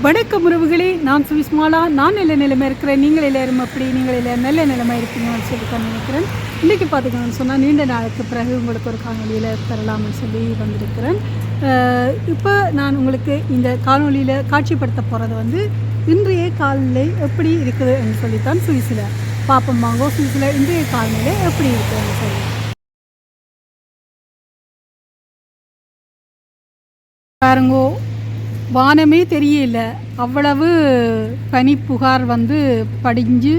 வணக்கம் உறவுகளே. நான் சுவிஸ்மாலா. நான் நல்ல நிலைமை இருக்கிறேன். நீங்கள் எல்லாரும் அப்படி நீங்கள் எல்லாரும் நல்ல நிலைமை இருப்பீங்கன்னு சொல்லி தான் நினைக்கிறேன் இன்றைக்கி பார்த்துக்கணும்னு சொன்னால் நீண்ட நாளுக்கு பிறகு உங்களுக்கு ஒரு காணொலியில் தரலாம்னு சொல்லி வந்திருக்கிறேன். இப்போ நான் உங்களுக்கு இந்த காணொலியில் காட்சிப்படுத்த போகிறது வந்து இன்றைய காலநிலை எப்படி இருக்குதுன்னு சொல்லித்தான் சுவிஸில். பார்ப்போம் வாங்கோ சுவிஸில் இன்றைய காலநிலை எப்படி இருக்குதுன்னு சொல்லி. பாருங்கோ வானமே தெரியல. அவ்வளவு பனி புகார் வந்து படிஞ்சு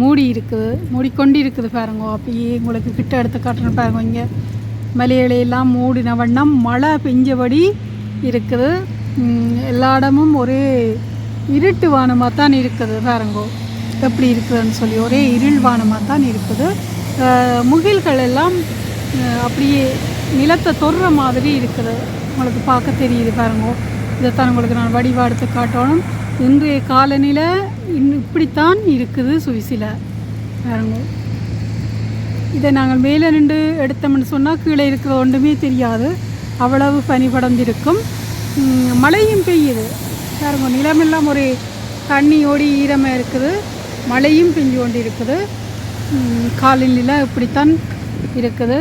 மூடி இருக்குது மூடிக்கொண்டு இருக்குது பாருங்கோ. அப்படியே உங்களுக்கு கிட்ட எடுத்து காட்டுறேன் பாருங்க இங்கே. மலையிலையெல்லாம் மூடின வண்ணம் மழை பெஞ்சபடி இருக்குது. எல்லா இடமும் ஒரே இருட்டு வானமாக தான் இருக்குது பாருங்கோ. எப்படி இருக்குதுன்னு சொல்லி ஒரே இருள் வானமாக தான் இருக்குது. முகில்கள் எல்லாம் அப்படியே நிலத்தை தொடுற மாதிரி இருக்குது. உங்களுக்கு பார்க்க தெரியுது பாருங்கோ. இதைத்தான் உங்களுக்கு நான் வடிவா எடுத்து காட்டணும். இன்றைய காலநிலை இன் இப்படித்தான் இருக்குது சுவிசில. பாருங்க. இதை நாங்கள் மேலே நின்று எடுத்தோம்னு சொன்னால் கீழே இருக்கிற ஒன்றுமே தெரியாது. அவ்வளவு பனி படர்ந்திருக்கும். மழையும் பெய்யுது. பாருங்க நிலமெல்லாம் ஒரு தண்ணியோடி ஈரமாக இருக்குது. மழையும் பெஞ்சு கொண்டு இருக்குது காலநிலை இப்படித்தான் இருக்குது.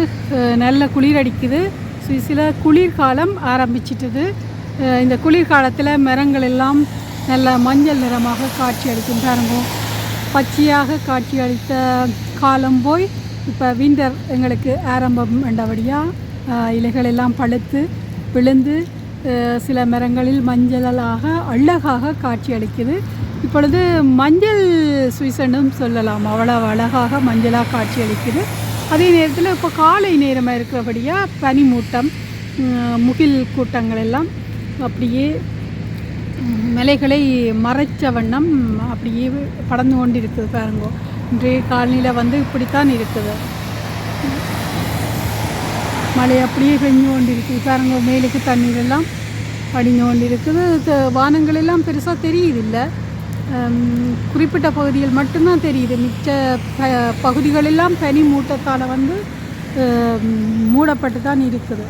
நல்ல குளிர் அடிக்குது. சுவிஸில் குளிர்காலம் ஆரம்பிச்சிட்டுது. இந்த குளிர்காலத்தில் மரங்கள் எல்லாம் நல்ல மஞ்சள் நிறமாக காட்சி அளிக்கும் பாருங்க பச்சையாக காட்சி அளித்த காலம் போய் இப்போ விண்டர் எங்களுக்கு ஆரம்பம் வேண்டபடியாக இலைகள் எல்லாம் பழுத்து விழுந்து சில மரங்களில் மஞ்சளாக அழகாக காட்சி அளிக்குது. இப்பொழுது மஞ்சள் சுவிசனும் சொல்லலாம். அவ்வளவு அழகாக மஞ்சளாக காட்சி அளிக்குது. அதே நேரத்தில் இப்போ காலை நேரமாக இருக்கிறபடியாக பனிமூட்டம் முகில் கூட்டங்கள் எல்லாம் அப்படியே மலைகளை மறைச்ச வண்ணம் அப்படியே படந்து கொண்டு இருக்குது பாருங்க. இன்றைய காலநிலை வந்து இப்படித்தான் இருக்குது. மழை அப்படியே பெஞ்சு கொண்டு இருக்குது பாருங்க மேலுக்கு தண்ணீர் எல்லாம் படிஞ்சு கொண்டு இருக்குது வானங்கள் எல்லாம் பெருசாக தெரியுது இல்லை குறிப்பிட்ட பகுதிகள் மட்டும்தான் தெரியுது. மிச்ச ப பகுதிகளெல்லாம் பனி மூட்டத்தால் வந்து மூடப்பட்டு தான் இருக்குது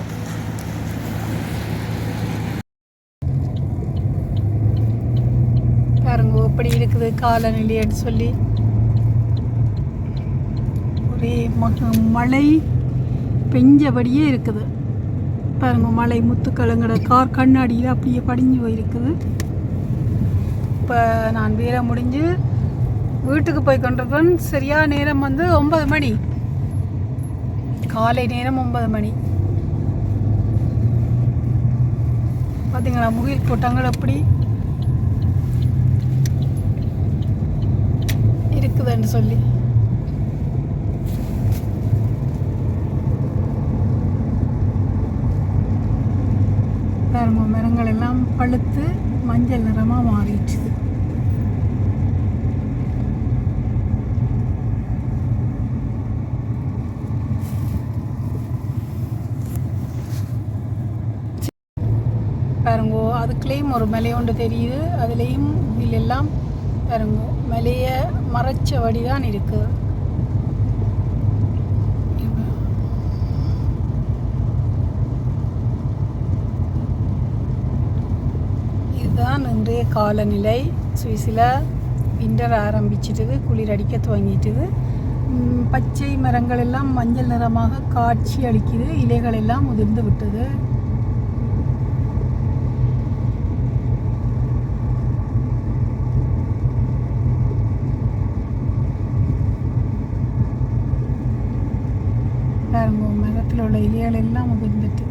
பாருங்க எப்படி இருக்குது காலநிலைன்னு சொல்லி ஒரே மழை பெஞ்சபடியே இருக்குது. பாருங்க மழை முத்துக்களுங்கிற கார் கண்ணாடியில் அப்படியே படிஞ்சு போயிருக்குது. இப்போ நான் வேலை முடிஞ்சு வீட்டுக்கு போய் கொண்டிருக்கேன் சரியாக நேரம் வந்து ஒன்பது மணி. காலை நேரம் ஒன்பது மணி. பார்த்தீங்களா முகில் கூட்டங்கள் அப்படி கேட்குதுன்னு சொல்லி. பாருங்க மரங்கள் எல்லாம் பழுத்து மஞ்சள் நிறமாக மாறிடுச்சு. பாருங்கோ அதுக்குள்ளேயும் ஒரு மலை ஒன்று தெரியுது. அதுலேயும் எல்லாம் பாருங்கோ மலையை மறைச்ச வடிதான் இருக்குது இதுதான் இன்றைய காலநிலை. சுவிஸில் விண்டர் ஆரம்பிச்சிட்டுது குளிர் அடிக்க துவங்கிட்டுது. பச்சை மரங்கள் எல்லாம் மஞ்சள் நிறமாக காட்சி அளிக்குது இலைகள் எல்லாம் உதிர்ந்து விட்டது பாருங்க வீட்டில் உள்ள இலையால் எல்லாம் உதிர்ந்துட்டு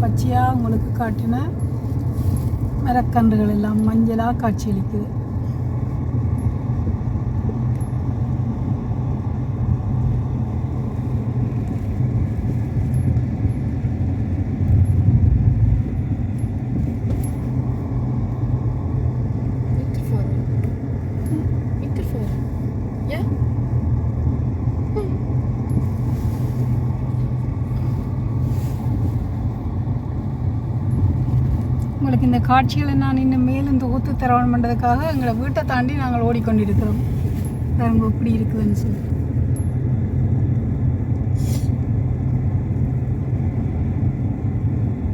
பச்சையாக உங்களுக்கு காட்டின மரக்கன்றுகள் எல்லாம் மஞ்சளாக காட்சியளிக்குது. இந்த காட்சிகளை நான் இன்னும் மேலும் தொகுத்து திரவணம் பண்ணுறதுக்காக எங்களை வீட்டை தாண்டி நாங்கள் ஓடிக்கொண்டிருக்கிறோம். பாருங்க எப்படி இருக்குதுன்னு சொல்லி.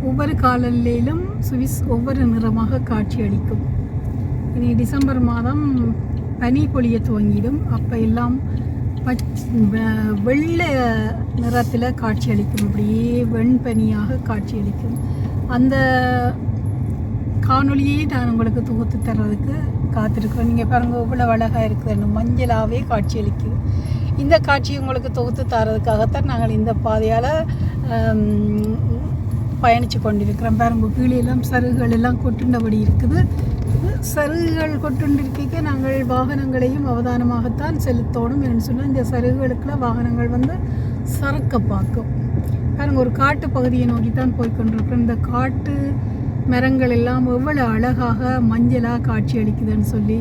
ஒவ்வொரு காலநிலையிலும் சுவிஸ் ஒவ்வொரு நிறமாக காட்சி அளிக்கும். இனி டிசம்பர் மாதம் பனி பொழிய துவங்கிடும். அப்போ எல்லாம் பச் வெள்ளை நிறத்தில் காட்சியளிக்கும் அப்படியே வெண்பனியாக காட்சியளிக்கும் அந்த காணொலியை நான் உங்களுக்கு தொகுத்து தர்றதுக்கு காத்திருக்கிறோம். நீங்கள் பாருங்க இவ்வளோ அழகாக இருக்குதுன்னு மஞ்சளாகவே காட்சியளிக்குது இந்த காட்சியை உங்களுக்கு தொகுத்து தரதுக்காகத்தான் நாங்கள் இந்த பாதையால் பயணித்து கொண்டிருக்கிறோம். பாருங்க கீழே சருகுகள் எல்லாம் கொட்டுண்டபடி இருக்குது. சருகுகள் கொட்டுண்டிருக்க நாங்கள் வாகனங்களையும் அவதானமாகத்தான் செலுத்தோணும் என்று சொன்னால் இந்த சருகுகளுக்குள்ள வாகனங்கள் வந்து சறுக்க பார்க்கும் பாருங்க ஒரு காட்டு பகுதியை நோக்கி தான் போய்கொண்டிருக்கிறோம் இந்த காட்டு மரங்கள் எல்லாம் எவ்வளோ அழகாக மஞ்சளாக காட்சி அளிக்குதுன்னு சொல்லி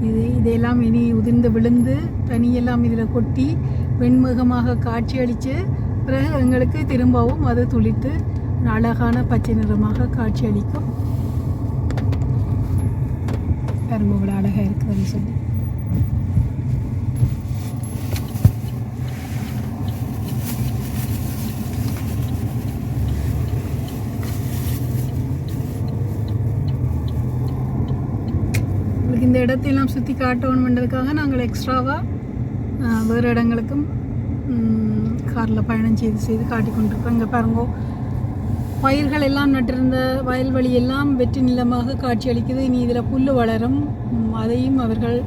இது இதையெல்லாம் இனி உதிர்ந்து விழுந்து தனியெல்லாம் இதில் கொட்டி வெண்முகமாக காட்சி அளித்து பிறகு எங்களுக்கு திரும்பவும் அது துளித்து அழகான பச்சை நிறமாக காட்சி அளிக்கும் பாருங்க அழகாக இருக்குதுன்னு சொல்லி உங்களுக்கு இந்த இடத்தையெல்லாம் சுற்றி காட்டணுன்றதுக்காக நாங்கள் எக்ஸ்ட்ராவாக வேறு இடங்களுக்கும் காரில் பயணம் செய்து செய்து காட்டி கொண்டிருக்கோம். இங்கே பாருங்கோ பயிர்கள் எல்லாம் நட்டிருந்த வயல்வெளி எல்லாம் வெற்றி நிலமாக காட்சியளிக்குது இனி இதில் புல் வளரும். அதையும் அவர்கள்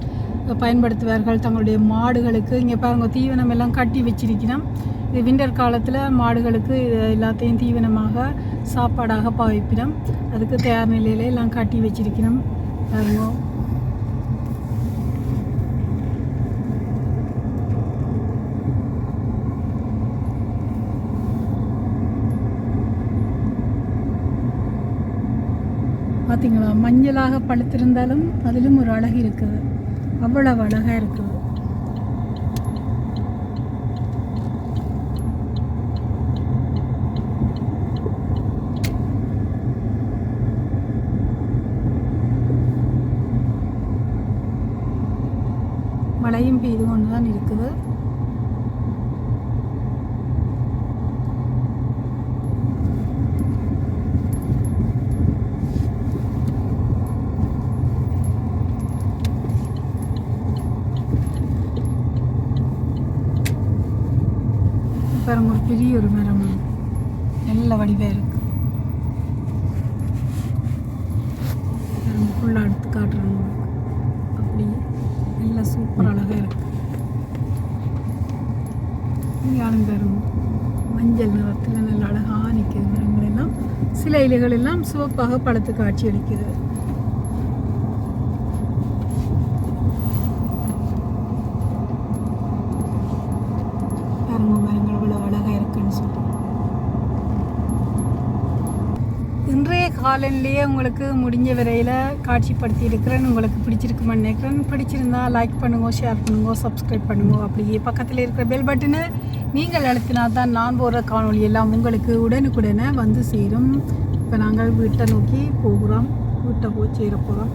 பயன்படுத்துவார்கள் தங்களுடைய மாடுகளுக்கு. இங்கே பாருங்க தீவனம் எல்லாம் கட்டி வச்சிருக்கிறோம். இது விண்டர் காலத்தில் மாடுகளுக்கு இது எல்லாத்தையும் தீவனமாக சாப்பாடாக பாவிப்பினோம் அதுக்கு தயார் நிலையில எல்லாம் கட்டி வச்சிருக்கிறோம். பாருங்க. பார்த்தீங்களா மஞ்சளாக பழுத்திருந்தாலும் அதிலும் ஒரு அழகு இருக்குது. அவ்வளவு அழகாக இருக்குது. மழையும் பெய்து கொண்டு தான் இருக்குது பாருங்க ஒரு பெரிய ஒரு மரம்? நல்ல வடிவாக இருக்கு. ஃபுல்லாக எடுத்து காட்டுறேன் அப்படி நல்ல சூப்பர் அழகாக இருக்கு. யாரும் மஞ்சள் நிறத்தில் நல்ல அழகாக நிற்கிற மரங்கள் எல்லாம் சில இலைகள் எல்லாம் சிவப்பாக பழத்து காட்சி அளிக்கிறது பாருங்க மரங்கள் இவ்வளோ அழகாக இருக்குன்னு சொல்லி காலன்லேயே உங்களுக்கு முடிஞ்ச வரையில் காட்சிப்படுத்தி இருக்கிறேன் உங்களுக்கு பிடிச்சிருக்குமான்னு நினைக்கிறேன். பிடிச்சிருந்தா லைக் பண்ணுங்க ஷேர் பண்ணுங்க சப்ஸ்கிரைப் பண்ணுங்க. அப்படியே பக்கத்தில் இருக்கிற பெல் பட்டனை நீங்கள் அழுத்தினா தான் நான் போகிற காணொளி எல்லாம் உங்களுக்கு உடனுக்குடனே வந்து சேரும். இப்போ நாங்கள் வீட்டை நோக்கி போகிறோம். வீட்டை போய் சேர போகிறோம்